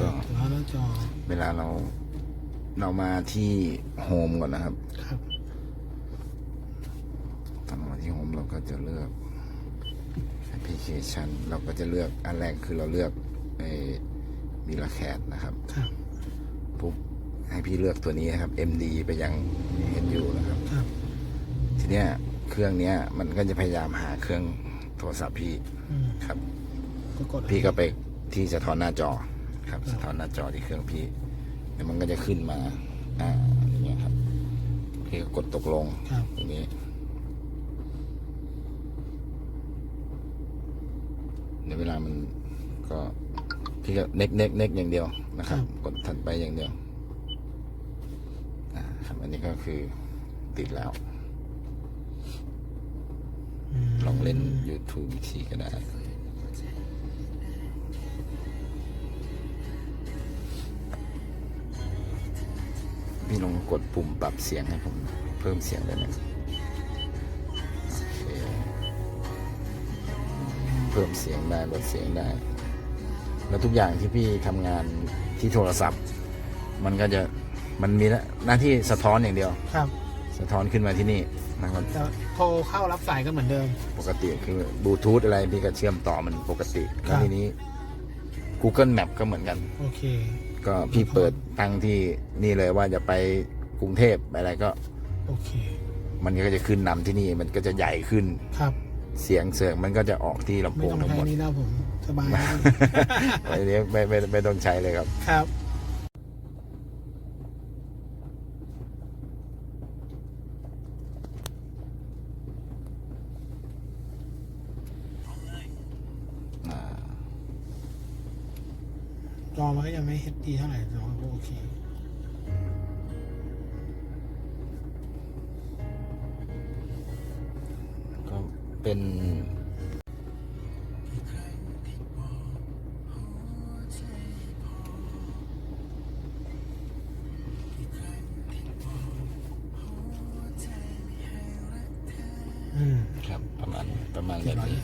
ก็เวลาเราเรามาที่โฮมก่อนนะครับครับตอนมาที่โฮมเราก็จะเลือกแอปพลิเคชัน เราก็จะเลือกอันแรกคือเราเลือกไอ้มิลาแคดนะครับครับปุ๊บให้พี่เลือกตัวนี้นะครับ MD ไปยัง HU นยูนะครับครับ ทีเนี้ยเครื่องเนี้ย มันก็จะพยายามหาเครื่องโทรศัพท์พี่ครับพี่ก็ไปที่จะทอนหน้าจอ ครับสะท้อนหน้าจอที่เครื่องพี่แล้วมันก็จะขึ้นมา อ่าอย่างเงี้ยครับพี่ก็กดตกลงครับอย่างนี้ เดี๋ยวเวลามันก็พี่ก็เน็กเน็กเน็กอย่างเดียวนะครับ กดถัดไปอย่างเดียวอ่าครับอันนี้ก็คือติดแล้วมลองเล่น YouTube อีกทีก็ได้ พี่ลองกดปุ่มปรับเสียงให้ผมเพิ่มเสียงได้ไหมโอเคเพิ่มเสียงได้ลดเสียงได้ แล้วทุกอย่างที่พี่ทำงานที่โทรศัพท์ มันก็จะมันมีหน้าที่สะท้อนอย่างเดียว ครับ สะท้อนขึ้นมาที่นี่นะครับแต่โทรเข้ารับสายก็เหมือนเดิม ปกติคือบลูทูธอะไรพี่ก็เชื่อมต่อมันปกติครัแล้วบทีนี้ Google Map ก็เหมือนกัน โอเค ก็พี่เปิดตั้งที่นี่เลยว่าจะไปกรุงเทพไปอะไรก็ โอเค มันก็จะขึ้นนำที่นี่มันก็จะใหญ่ขึ้นครับ เสียงเสียงมันก็จะออกที่ลำโพไม่งต้องทั้งใช้หมดนี่นะผมสบายอันนี้ไม่ไม่ไม่ต้องใช้เลยครับครับ จอมันก็ยังไม่เฮดดีเท่าไหร่แต่ว่าก็โอเคก็เป็นอืมครับประมาณประมาณแบบนี้